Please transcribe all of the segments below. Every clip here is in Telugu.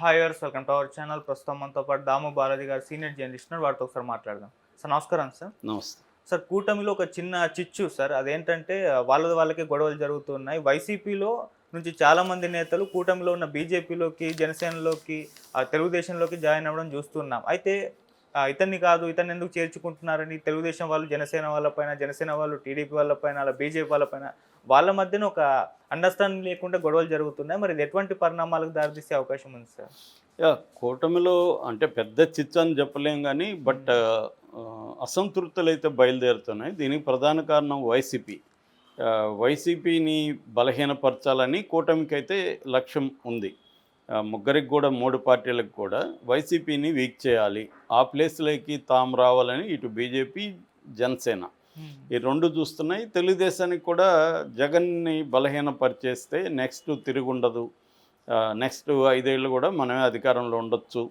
హాయర్స్ వెల్కమ్ టు అవర్ ఛానల్ ప్రస్తుతం మనతో పాటు దాము బాలాజీ గారు సీనియర్ జర్నలిస్ట్ వారితో ఒకసారి మాట్లాడదాం. సార్ నమస్కారం సార్. నమస్తే. సార్ కూటమిలో ఒక చిన్న చిచ్చు సార్. అదేంటంటే వాళ్ళది వాళ్ళకి గొడవలు జరుగుతున్నాయి. వైసీపీలో నుంచి చాలా మంది నేతలు కూటమిలో ఉన్న బీజేపీలోకి జనసేనలోకి తెలుగుదేశంలోకి జాయిన్ అవ్వడం చూస్తున్నాం. అయితే ఇతన్ని కాదు ఇతన్ని ఎందుకు చేర్చుకుంటున్నారని తెలుగుదేశం వాళ్ళు జనసేన వాళ్ళపైన జనసేన వాళ్ళు టీడీపీ వాళ్ళపైన అలా బీజేపీ వాళ్ళపైన వాళ్ళ మధ్యన ఒక అండర్స్టాండింగ్ లేకుండా గొడవలు జరుగుతున్నాయి. మరి ఇది ఎటువంటి పరిణామాలకు దారితీసే అవకాశం ఉంది సార్? యా కూటమిలో అంటే పెద్ద చిచ్చు అని చెప్పలేం కానీ బట్ అసంతృప్తులు అయితే బయలుదేరుతున్నాయి. దీనికి ప్రధాన కారణం వైసీపీ. వైసీపీని బలహీనపరచాలని కూటమికి అయితే లక్ష్యం ఉంది. ముగ్గురికి కూడా మూడు పార్టీలకు కూడా వైసీపీని వీక్ చేయాలి. ఆ ప్లేస్లోకి తాము రావాలని ఇటు బీజేపీ జనసేన. ఈ రెండు చూస్తున్నాయి. తెలుగుదేశానికి కూడా జగన్ని బలహీనపరిచేస్తే నెక్స్ట్ తిరుగుండదు. నెక్స్ట్ ఐదేళ్ళు కూడా మనమే అధికారంలో ఉండొచ్చు.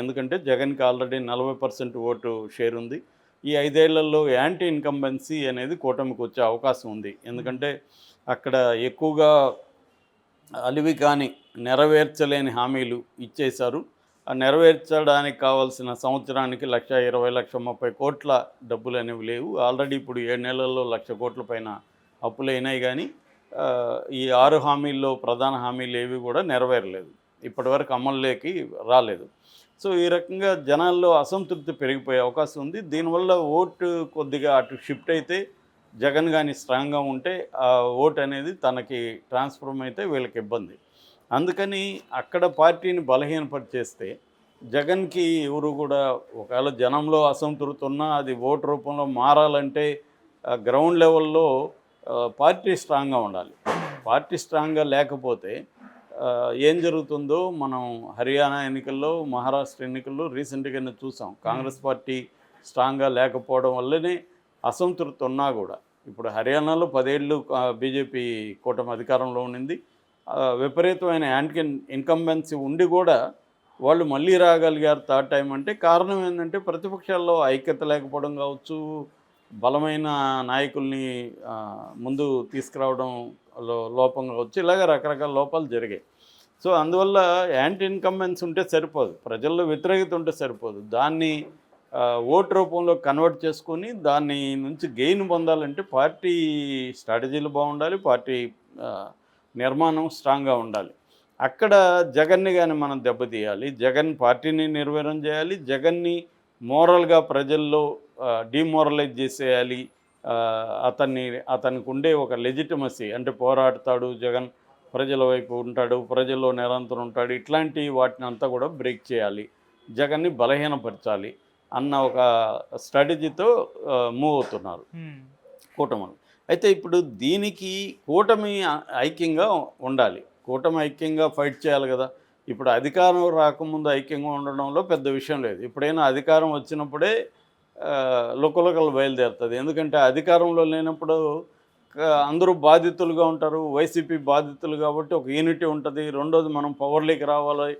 ఎందుకంటే జగన్కి ఆల్రెడీ నలభై పర్సెంట్ ఓటు షేర్ ఉంది. ఈ ఐదేళ్ళలో యాంటీ ఇన్కంబెన్సీ అనేది కూటమికి వచ్చే అవకాశం ఉంది. ఎందుకంటే అక్కడ ఎక్కువగా అలివి కాని నెరవేర్చలేని హామీలు ఇచ్చేశారు. ఆ నెరవేర్చడానికి కావాల్సిన సంవత్సరానికి లక్ష ఇరవై లక్ష ముప్పై కోట్ల డబ్బులు అనేవి లేవు. ఆల్రెడీ ఇప్పుడు ఏడు నెలల్లో లక్ష కోట్ల పైన అప్పులైనాయి కానీ ఈ ఆరు హామీల్లో ప్రధాన హామీలు ఏవి కూడా నెరవేరలేదు. ఇప్పటివరకు అమల్లోకి రాలేదు. సో ఈ రకంగా జనాల్లో అసంతృప్తి పెరిగిపోయే అవకాశం ఉంది. దీనివల్ల ఓటు కొద్దిగా అటు షిఫ్ట్ అయితే జగన్ కానీ స్ట్రాంగ్గా ఉంటే ఆ ఓట్ అనేది తనకి ట్రాన్స్ఫర్మ్ అయితే వీళ్ళకి ఇబ్బంది. అందుకని అక్కడ పార్టీని బలహీనపరిచేస్తే జగన్కి ఎవరు కూడా ఒకవేళ జనంలో అసంతృప్తి ఉన్నా అది ఓటు రూపంలో మారాలంటే గ్రౌండ్ లెవెల్లో పార్టీ స్ట్రాంగ్గా ఉండాలి. పార్టీ స్ట్రాంగ్గా లేకపోతే ఏం జరుగుతుందో మనం హర్యానా ఎన్నికల్లో మహారాష్ట్ర ఎన్నికల్లో రీసెంట్గానే చూసాం. కాంగ్రెస్ పార్టీ స్ట్రాంగ్గా లేకపోవడం వల్లనే అసంతృప్తి ఉన్నా కూడా. ఇప్పుడు హర్యానాలో పదేళ్ళు బీజేపీ కూటమి అధికారంలో ఉండింది. విపరీతమైన యాంటీ ఇన్కంబెన్సీ ఉండి కూడా వాళ్ళు మళ్ళీ రాగలిగారు థర్డ్ టైం అంటే కారణం ఏంటంటే ప్రతిపక్షాల్లో ఐక్యత లేకపోవడం కావచ్చు బలమైన నాయకుల్ని ముందు తీసుకురావడం లో లోపం కావచ్చు ఇలాగ రకరకాల లోపాలు జరిగాయి. సో అందువల్ల యాంటీ ఇన్కంబెన్స్ ఉంటే సరిపోదు ప్రజల్లో వ్యతిరేకత ఉంటే సరిపోదు. దాన్ని ఓటు రూపంలో కన్వర్ట్ చేసుకొని దాన్ని నుంచి గెయిన్ పొందాలంటే పార్టీ స్ట్రాటజీలు బాగుండాలి పార్టీ నిర్మాణం స్ట్రాంగ్గా ఉండాలి. అక్కడ జగన్ని కానీ మనం దెబ్బతీయాలి జగన్ పార్టీని నిర్వీర్యం చేయాలి. జగన్ని మోరల్గా ప్రజల్లో డిమోరలైజ్ చేసేయాలి. అతన్ని అతనికి ఉండే ఒక లెజిటిమసీ అంటే పోరాడతాడు జగన్ ప్రజల వైపు ఉంటాడు ప్రజల్లో నిరంతరం ఉంటాడు. ఇట్లాంటి వాటిని అంతా కూడా బ్రేక్ చేయాలి. జగన్ని బలహీనపరచాలి అన్న ఒక స్ట్రాటజీతో మూవ్ అవుతున్నారు. కూటమి అయితే ఇప్పుడు దీనికి కూటమి ఐక్యంగా ఉండాలి. కూటమి ఐక్యంగా ఫైట్ చేయాలి కదా. ఇప్పుడు అధికారం రాకముందు ఐక్యంగా ఉండడంలో పెద్ద విషయం లేదు. ఇప్పుడైనా అధికారం వచ్చినప్పుడే లుకలుకలు బయలుదేరుతుంది. ఎందుకంటే అధికారంలో లేనప్పుడు అందరూ బాధితులుగా ఉంటారు. వైసీపీ బాధితులు కాబట్టి ఒక యూనిటీ ఉంటుంది. రెండోది మనం పవర్లోకి రావాలి.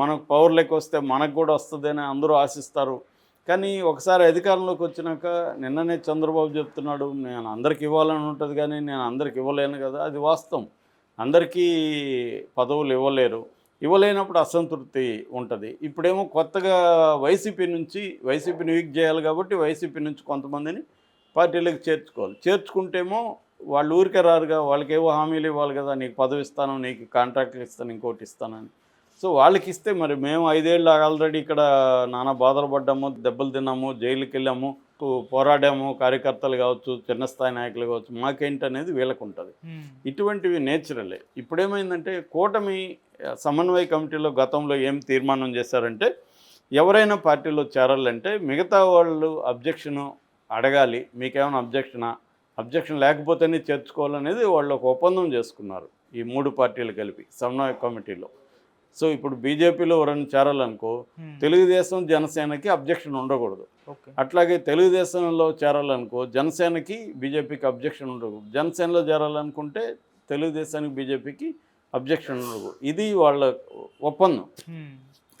మనకు పవర్లోకి వస్తే మనకు కూడా వస్తుంది అందరూ ఆశిస్తారు. కానీ ఒకసారి అధికారంలోకి వచ్చినాక నిన్ననే చంద్రబాబు చెప్తున్నాడు నేను అందరికి ఇవ్వాలని ఉంటుంది కానీ నేను అందరికి ఇవ్వలేను కదా. అది వాస్తవం. అందరికీ పదవులు ఇవ్వలేరు. ఇవ్వలేనప్పుడు అసంతృప్తి ఉంటుంది. ఇప్పుడేమో కొత్తగా వైసీపీ నుంచి వైసీపీని వీక్ చేయాలి కాబట్టి వైసీపీ నుంచి కొంతమందిని పార్టీలకు చేర్చుకోవాలి. చేర్చుకుంటేమో వాళ్ళు ఊరికే రారుగా వాళ్ళకేవో హామీలు ఇవ్వాలి కదా నీకు పదవి ఇస్తాను నీకు కాంట్రాక్ట్లు ఇస్తాను ఇంకోటి ఇస్తానని సో వాళ్ళకి ఇస్తే మరి మేము ఐదేళ్ళు ఆల్రెడీ ఇక్కడ నానా బాధలు పడ్డాము దెబ్బలు తిన్నాము జైలుకి వెళ్ళాము పోరాడాము కార్యకర్తలు కావచ్చు చిన్న స్థాయి నాయకులు కావచ్చు మాకేంటి అనేది వీళ్ళకు ఉంటుంది ఇటువంటివి నేచురలే. ఇప్పుడేమైందంటే కూటమి సమన్వయ కమిటీలో గతంలో ఏం తీర్మానం చేశారంటే ఎవరైనా పార్టీలో చేరాలంటే మిగతా వాళ్ళు అబ్జెక్షను అడగాలి మీకేమైనా అబ్జెక్షనా? అబ్జెక్షన్ లేకపోతేనే చేర్చుకోవాలనేది వాళ్ళు ఒక ఒప్పందం చేసుకున్నారు ఈ మూడు పార్టీలు కలిపి సమన్వయ కమిటీలో. సో ఇప్పుడు బీజేపీలో ఎవరైనా చేరాలనుకో తెలుగుదేశం జనసేనకి అబ్జెక్షన్ ఉండకూడదు. అట్లాగే తెలుగుదేశంలో చేరాలనుకో జనసేనకి బీజేపీకి అబ్జెక్షన్ ఉండదు జనసేనలో చేరాలనుకుంటే తెలుగుదేశానికి బీజేపీకి అబ్జెక్షన్ ఉండదు ఇది వాళ్ళ ఒప్పందం.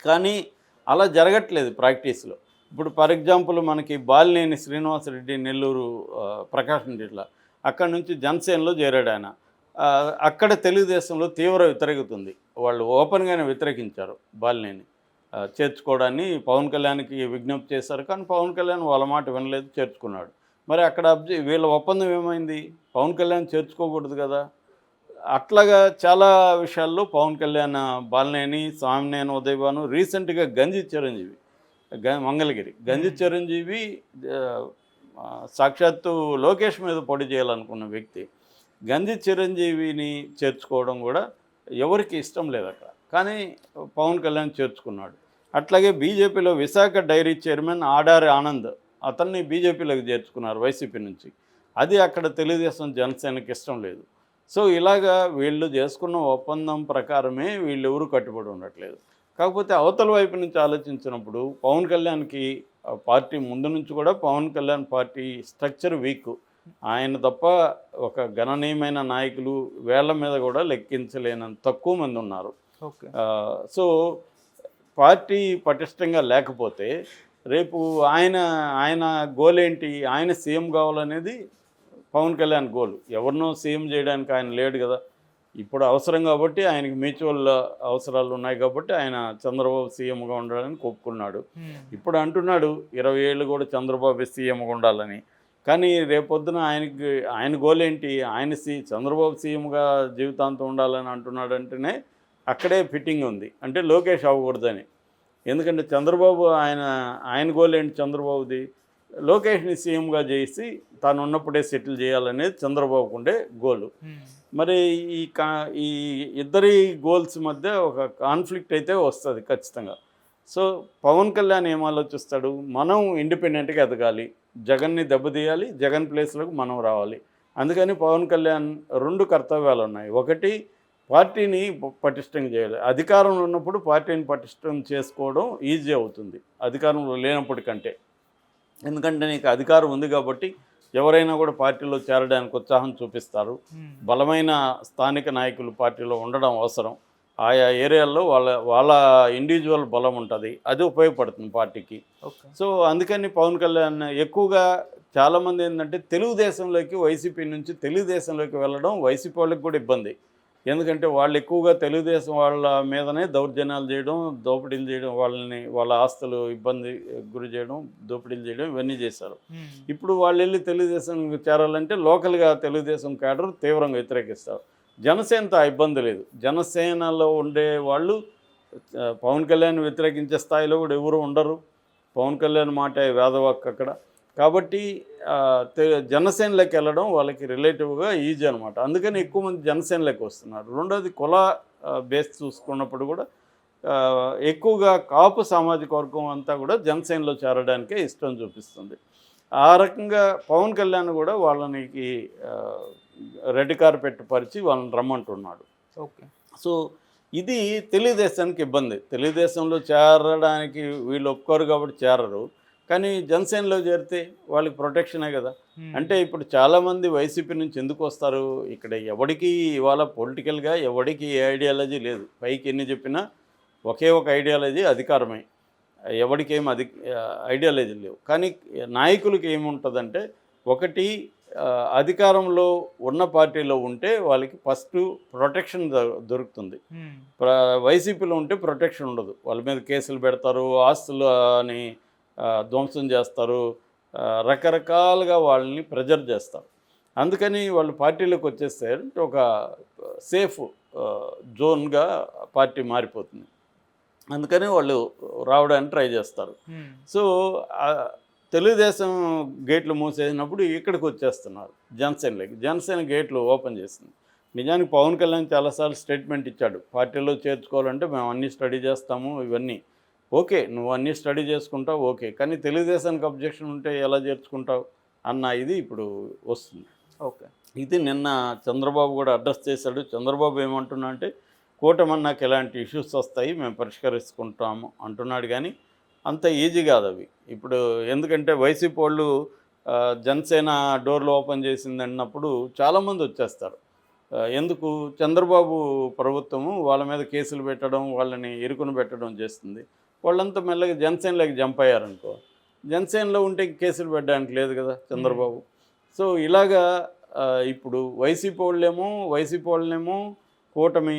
కానీ అలా జరగట్లేదు ప్రాక్టీస్లో. ఇప్పుడు ఫర్ ఎగ్జాంపుల్ మనకి బాలినేని శ్రీనివాసరెడ్డి నెల్లూరు ప్రకాశం జిల్లా. అక్కడ నుంచి జనసేనలో చేరాడు ఆయన. అక్కడ తెలుగుదేశంలో తీవ్ర వ్యతిరేకత ఉంది వాళ్ళు ఓపెన్గానే వ్యతిరేకించారు బాలినేని. చేర్చుకోవడాన్ని పవన్ కళ్యాణ్కి విజ్ఞప్తి చేశారు కానీ పవన్ కళ్యాణ్ వాళ్ళ మాట వినలేదు చేర్చుకున్నాడు. మరి అక్కడ అబ్జె వీళ్ళ ఒప్పందం ఏమైంది? పవన్ కళ్యాణ్ చేర్చుకోకూడదు కదా? అట్లాగా చాలా విషయాల్లో పవన్ కళ్యాణ్ బాలినేని స్వామినేని ఉదయభాను రీసెంట్గా గంజి చిరంజీవి గ మంగళగిరి గంజి చిరంజీవి సాక్షాత్తు లోకేష్ మీద పోటీ చేయాలనుకున్న వ్యక్తి. గంధి చిరంజీవిని చేర్చుకోవడం కూడా ఎవరికి ఇష్టం లేదు అక్కడ. కానీ పవన్ కళ్యాణ్ చేర్చుకున్నాడు. అట్లాగే బీజేపీలో విశాఖ డైరీ చైర్మన్ ఆడారి ఆనంద్ అతన్ని బీజేపీలోకి చేర్చుకున్నారు వైసీపీ నుంచి. అది అక్కడ తెలుగుదేశం జనసేనకి ఇష్టం లేదు. సో ఇలాగా వీళ్ళు చేసుకున్న ఒప్పందం ప్రకారమే వీళ్ళు ఎవరు కట్టుబడి ఉండట్లేదు. కాకపోతే అవతల వైపు నుంచి ఆలోచించినప్పుడు పవన్ కళ్యాణ్కి పార్టీ ముందు నుంచి కూడా Pawan Kalyan party structure weak. ఆయన తప్ప ఒక గణనీయమైన నాయకులు వేళ్ళ మీద కూడా లెక్కించలేనంత తక్కువ మంది ఉన్నారు. సో పార్టీ పటిష్టంగా లేకపోతే రేపు ఆయన ఆయన గోల్ ఏంటి ఆయన సీఎం కావాలనేది పవన్ కళ్యాణ్ గోల్. ఎవరినో సీఎం చేయడానికి ఆయన లేడు కదా. ఇప్పుడు అవసరం కాబట్టి ఆయనకి మ్యూచువల్ అవసరాలు ఉన్నాయి కాబట్టి ఆయన చంద్రబాబు సీఎంగా ఉండడానికి ఒప్పుకున్నాడు ఇప్పుడు అంటున్నాడు ఇరవై ఏళ్ళు కూడా చంద్రబాబు సీఎంగా ఉండాలని. కానీ రేపొద్దున ఆయనకి ఆయన గోల్ ఏంటి ఆయన సీ చంద్రబాబు సీఎంగా జీవితాంతం ఉండాలని అంటున్నాడు అంటేనే అక్కడే ఫిట్టింగ్ ఉంది. అంటే లోకేష్ అవ్వకూడదని. ఎందుకంటే చంద్రబాబు ఆయన ఆయన గోల్ ఏంటి చంద్రబాబుది? లోకేష్ని సీఎంగా చేసి తాను ఉన్నప్పుడే సెటిల్ చేయాలనేది చంద్రబాబుకు ఉండే గోలు మరి ఈ కా ఈ ఇద్దరి గోల్స్ మధ్య ఒక కాన్ఫ్లిక్ట్ అయితే వస్తుంది ఖచ్చితంగా. సో పవన్ కళ్యాణ్ ఏం ఆలోచిస్తాడు? మనం ఇండిపెండెంట్గా ఎదగాలి. జగన్ని దెబ్బతీయాలి జగన్ ప్లేస్లోకి మనం రావాలి. అందుకని పవన్ కళ్యాణ్ రెండు కర్తవ్యాలు ఉన్నాయి ఒకటి పార్టీని పటిష్టం చేయాలి. అధికారంలో ఉన్నప్పుడు పార్టీని పటిష్టం చేసుకోవడం ఈజీ అవుతుంది అధికారంలో లేనప్పటికంటే. ఎందుకంటే నీకు అధికారం ఉంది కాబట్టి ఎవరైనా కూడా పార్టీలో చేరడానికి ఉత్సాహం చూపిస్తారు. బలమైన స్థానిక నాయకులు పార్టీలో ఉండడం అవసరం. ఆయా ఏరియాల్లో వాళ్ళ వాళ్ళ ఇండివిజువల్ బలం ఉంటుంది. అది ఉపయోగపడుతుంది పార్టీకి. సో అందుకని పవన్ కళ్యాణ్ ఎక్కువగా చాలామంది ఏంటంటే తెలుగుదేశంలోకి వైసీపీ నుంచి తెలుగుదేశంలోకి వెళ్ళడం వైసీపీ వాళ్ళకి కూడా ఇబ్బంది. ఎందుకంటే వాళ్ళు ఎక్కువగా తెలుగుదేశం వాళ్ళ మీదనే దౌర్జన్యాలు చేయడం దోపిడీలు చేయడం వాళ్ళని వాళ్ళ ఆస్తులు ఇబ్బంది గురి చేయడం దోపిడీలు చేయడం ఇవన్నీ చేశారు. ఇప్పుడు వాళ్ళు వెళ్ళి తెలుగుదేశం చేరాలంటే లోకల్గా తెలుగుదేశం క్యాడర్ తీవ్రంగా వ్యతిరేకిస్తారు. జనసేనతో ఇబ్బంది లేదు. జనసేనలో ఉండే వాళ్ళు పవన్ కళ్యాణ్ వ్యతిరేకించే స్థాయిలో కూడా ఎవరు ఉండరు. పవన్ కళ్యాణ్ మాట వేదవాక్ అక్కడ. కాబట్టి జనసేనలోకి వెళ్ళడం వాళ్ళకి రిలేటివ్గా ఈజీ అనమాట అందుకని ఎక్కువ మంది జనసేనలోకి వస్తున్నారు. రెండోది కుల బేస్ చూసుకున్నప్పుడు కూడా ఎక్కువగా కాపు సామాజిక వర్గం అంతా కూడా జనసేనలో చేరడానికే ఇష్టం చూపిస్తుంది. ఆ రకంగా పవన్ కళ్యాణ్ కూడా వాళ్ళనికి రెడ్ కార్పెట్ పరిచి వాళ్ళని రమ్మంటున్నాడు. ఓకే. సో ఇది తెలుగుదేశానికి ఇబ్బంది. తెలుగుదేశంలో చేరడానికి వీళ్ళు ఒప్పుకోరు కాబట్టి చేరరు. కానీ జనసేనలో చేరితే వాళ్ళకి ప్రొటెక్షనే కదా. అంటే ఇప్పుడు చాలామంది వైసీపీ నుంచి ఎందుకు వస్తారు? ఇక్కడ ఎవడికి ఇవాళ పొలిటికల్గా ఎవడికి ఏ ఐడియాలజీ లేదు. పైకి ఎన్ని చెప్పినా ఒకే ఒక ఐడియాలజీ అధికారమే. ఎవరికి ఏం అధి ఐడియాలజీ లేవు. కానీ నాయకులకి ఏముంటుందంటే ఒకటి అధికారంలో ఉన్న పార్టీలో ఉంటే వాళ్ళకి ఫస్ట్ ప్రొటెక్షన్ దొరుకుతుంది. ప్ర వైసీపీలో ఉంటే ప్రొటెక్షన్ ఉండదు. వాళ్ళ మీద కేసులు పెడతారు ఆస్తులు అని ధ్వంసం చేస్తారు రకరకాలుగా వాళ్ళని ప్రెజర్ చేస్తారు. అందుకని వాళ్ళు పార్టీలోకి వచ్చేస్తే ఒక సేఫ్ జోన్గా పార్టీ మారిపోతుంది. అందుకని వాళ్ళు రావడానికి ట్రై చేస్తారు. సో తెలుగుదేశం గేట్లు మూసేసినప్పుడు ఇక్కడికి వచ్చేస్తున్నారు జనసేనలోకి జనసేన గేట్లు ఓపెన్ చేసింది. నిజానికి పవన్ కళ్యాణ్ చాలాసార్లు స్టేట్మెంట్ ఇచ్చాడు. పార్టీలో చేర్చుకోవాలంటే మేము అన్నీ స్టడీ చేస్తాము ఇవన్నీ. ఓకే నువ్వు అన్నీ స్టడీ చేసుకుంటావు ఓకే. కానీ తెలుగుదేశానికి అబ్జెక్షన్ ఉంటే ఎలా చేర్చుకుంటావు అన్న ఇది ఇప్పుడు వస్తుంది. ఓకే. ఇది నిన్న చంద్రబాబు కూడా అడ్రస్ చేశాడు. చంద్రబాబు ఏమంటున్నా అంటే కూటమన్నాకు ఎలాంటి ఇష్యూస్ వస్తాయి మేము పరిష్కరించుకుంటాము అంటున్నాడు. కానీ అంత ఈజీ కాదు అవి. ఇప్పుడు ఎందుకంటే వైసీపీ వాళ్ళు జనసేన డోర్లు ఓపెన్ చేసింది అన్నప్పుడు చాలామంది వచ్చేస్తారు. ఎందుకు? చంద్రబాబు ప్రభుత్వము వాళ్ళ మీద కేసులు పెట్టడం వాళ్ళని ఇరుకును పెట్టడం చేస్తుంది. వాళ్ళంతా మెల్లగా జనసేనలోకి జంప్ అయ్యారనుకో. జనసేనలో ఉంటే కేసులు పెట్టడానికి లేదు కదా చంద్రబాబు. సో ఇలాగా ఇప్పుడు వైసీపీ వాళ్ళేమో వైసీపీ వాళ్ళేమో కూటమి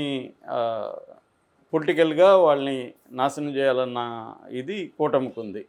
పొలిటికల్గా వాళ్ళని నాశనం చేయాలన్న ఇది కూటమికి ఉంది